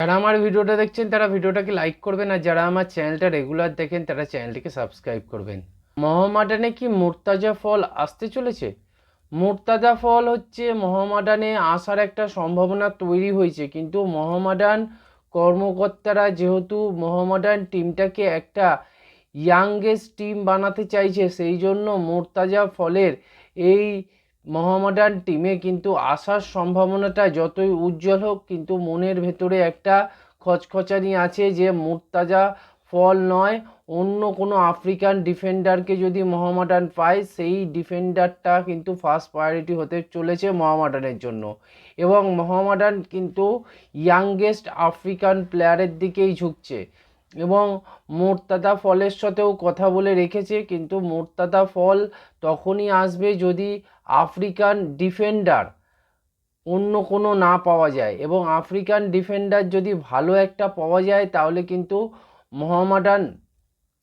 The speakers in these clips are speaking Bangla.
যারা আমার ভিডিওটা দেখছেন, তারা ভিডিওটাকে লাইক করবেন আর যারা আমার চ্যানেলটা রেগুলার দেখেন, তারা চ্যানেলটিকে সাবস্ক্রাইব করবেন। মোহামেডানে কি মোর্তাজা ফল আসতে চলেছে? মোর্তাজা ফল হচ্ছে মোহামেডানে আসার একটা সম্ভাবনা তৈরি হয়েছে, কিন্তু মোহামেডান কর্মকর্তারা যেহেতু মোহামেডান টিমটাকে একটা ইয়াংগেস্ট টিম বানাতে চাইছে, সেই জন্য মোর্তাজা ফলের এই মোহামেডান টিমে কিন্তু আসার সম্ভাবনাটা যতই উজ্জ্বল হোক, কিন্তু মনের ভেতরে একটা খচখচানি আছে যে মুর্তাজা ফল নয়। অন্য কোনো আফ্রিকান ডিফেন্ডারকে যদি মোহামেডান পায়, সেই ডিফেন্ডারটা কিন্তু ফার্স্ট প্রায়োরিটি হতে চলেছে মোহামেডানের জন্য। এবং মোহামেডান কিন্তু ইয়াংগেস্ট আফ্রিকান প্লেয়ারের দিকেই ঝুঁকছে। এবং মোর্তাদা ফলের সাথেও কথা বলে রেখেছে, কিন্তু মোর্তাদা ফল তখনই আসবে যদি আফ্রিকান ডিফেন্ডার অন্য কোনো না পাওয়া যায়। এবং আফ্রিকান ডিফেন্ডার যদি ভালো একটা পাওয়া যায়, তাহলে কিন্তু মোহামেডান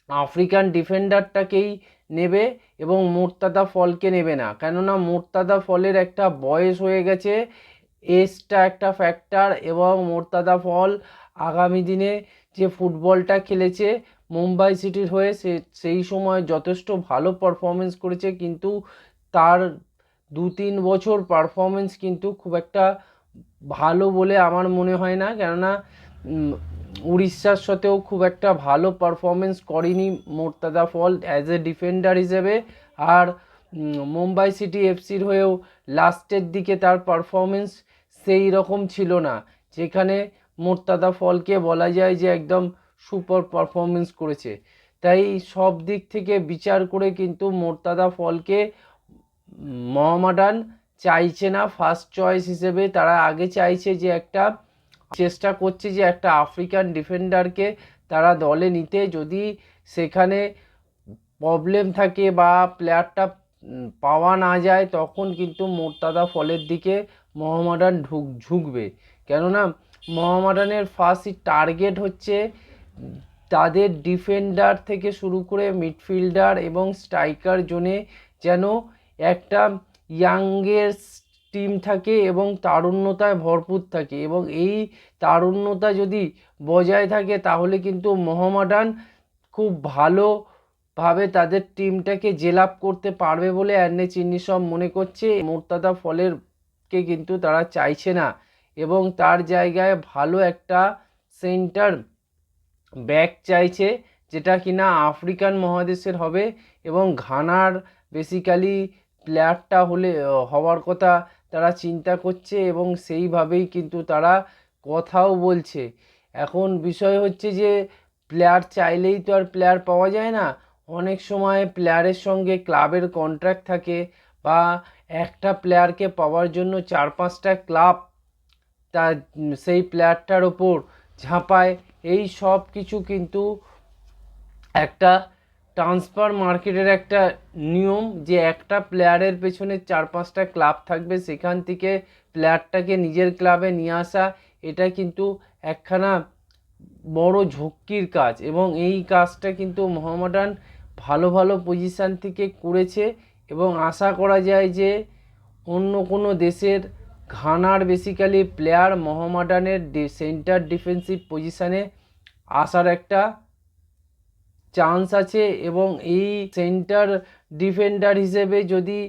আফ্রিকান ডিফেন্ডারটাকেই নেবে এবং মোর্তাদা ফলকে নেবে না। কেননা মোর্তাদা ফলের একটা বয়স হয়ে গেছে, এজটা একটা ফ্যাক্টর এবং মোর্তাদা ফল আগামী দিনে যে ফুটবলটা খেলেছে মুম্বাই সিটির হয়ে, সে, সেই সময় যথেষ্ট ভালো পারফরমেন্স করেছে, কিন্তু তার দু তিন বছর পারফরমেন্স কিন্তু খুব একটা ভালো বলে আমার মনে হয় না। কেননা উড়িষ্যার সাথেও খুব একটা ভালো পারফরমেন্স করেনি Mortada fall as a defender হিসেবে। আর মুম্বাই সিটি এফসির হয়েও লাস্টের দিকে তার পারফরমেন্স সেই রকম ছিল না। যেখানে মোর্তাদা ফলকে বলা যায় যে একদম সুপার পারফরমেন্স করেছে। তাই সব দিক থেকে বিচার করে কিন্তু মোর্তাদা ফলকে মোহামেডান চাইছে না ফার্স্ট চয়েস হিসেবে তারা আগে চাইছে যে একটা, চেষ্টা করছে যে একটা আফ্রিকান ডিফেন্ডারকে তারা দলে নিতে। যদি সেখানে প্রবলেম থাকে বা প্লেয়ারটা পাওয়া না যায়, তখন কিন্তু মোর্তাদা ফলের দিকে মোহামেডান ঢুক, ঝুঁকবে। কেননা মোহামেডানের ফার্স্ট টার্গেট হচ্ছে তাদের ডিফেন্ডার থেকে শুরু করে মিডফিল্ডার এবং স্ট্রাইকার জোনে যেন একটা ইয়াংগেস্ট টিম থাকে এবং তারুণ্যতায় ভরপুর থাকে এবং এই তারুণ্যতা যদি বজায় থাকে তাহলে কিন্তু মোহামেডান খুব ভালোভাবে তাদের টিমটাকে জেলাপ করতে পারবে বলে অ্যান্নে চিন্নি সব মনে করছে। মোর্তাদা ফলের কে কিন্তু তারা চাইছে না। এবং তার জায়গায় ভালো একটা সেন্টার ব্যাক চাইছে, যেটা কিনা আফ্রিকান মহাদেশের হবে এবং ঘানার বেসিক্যালি প্লেয়ারটা হলে হওয়ার কথা তারা চিন্তা করছে এবং সেইভাবেই কিন্তু তারা কথাও বলছে। এখন বিষয় হচ্ছে যে প্লেয়ার চাইলেই তো আর প্লেয়ার পাওয়া যায় না। অনেক সময় প্লেয়ারের সঙ্গে ক্লাবের কন্ট্রাক্ট থাকে বা একটা প্লেয়ারকে পাওয়ার জন্য চার পাঁচটা ক্লাব তার সেই প্লেয়ারটার ওপর ঝাঁপায়। এই সব কিছু কিন্তু একটা ট্রান্সফার মার্কেটের একটা নিয়ম যে একটা প্লেয়ারের পেছনে চার পাঁচটা ক্লাব থাকবে, সেখান থেকে প্লেয়ারটাকে নিজের ক্লাবে নিয়ে আসা, এটা কিন্তু একখানা বড় ঝক্কির কাজ। এবং এই কাজটা কিন্তু মোহামেডান ভালো ভালো পজিশান থেকে করেছে এবং আশা করা যায় যে অন্য কোনো দেশের ঘানার বেসিক্যালি প্লেয়ার মোহামেডানের সেন্টার ডিফেন্সিভ পজিশানে আসার একটা চান্স আছে এবং এই সেন্টার ডিফেন্ডার হিসেবে যদি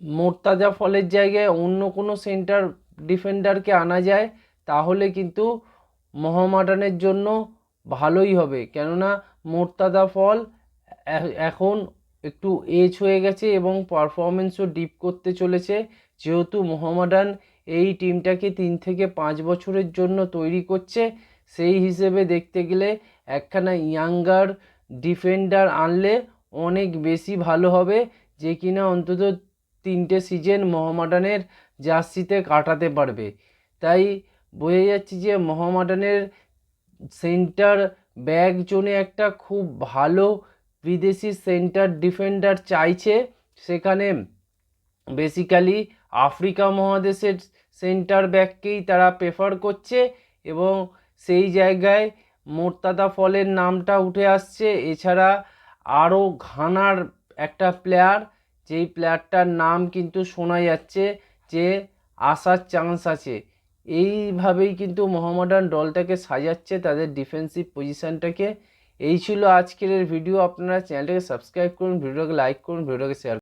মোর্তাজা ফলের জায়গায় অন্য কোনো সেন্টার ডিফেন্ডারকে আনা যায়, তাহলে কিন্তু মোহামেডানের জন্য ভালোই হবে। কেননা মোর্তাজা ফল এখন একটু এজ হয়ে গেছে এবং পারফরমেন্সও ডিপ করতে চলেছে। যেহেতু মোহামেডান এই টিমটাকে তিন থেকে পাঁচ বছরের জন্য তৈরি করছে, সেই হিসেবে দেখতে গেলে একখানা ইয়াঙ্গার ডিফেন্ডার আনলে অনেক বেশি ভালো হবে যে কিনা অন্তত তিনটে সিজন মোহামেডানের জার্সিতে কাটাতে পারবে। তাই বোঝা যাচ্ছে যে মোহামেডানের সেন্টার ব্যাক জোনে একটা খুব ভালো বিদেশি সেন্টার ডিফেন্ডার চাইছে, সেখানে বেসিক্যালি আফ্রিকা মহাদেশের সেন্টার ব্যাককেই তারা প্রেফার করছে এবং সেই জায়গায় মোর্তাদা ফলের নামটা উঠে আসছে। এছাড়া আরও ঘানার একটা প্লেয়ার যেই প্লেয়ারটার নাম কিন্তু শোনা যাচ্ছে যে আসার চান্স আছে। এইভাবেই কিন্তু মোহামেডান দলটাকে সাজাচ্ছে, তাদের ডিফেন্সিভ পজিশনটাকে এই ছিল আজকের ভিডিও আপনারা চ্যানেলটাকে সাবস্ক্রাইব করুন ভিডিওটাকে লাইক করুন ভিডিওটাকে শেয়ার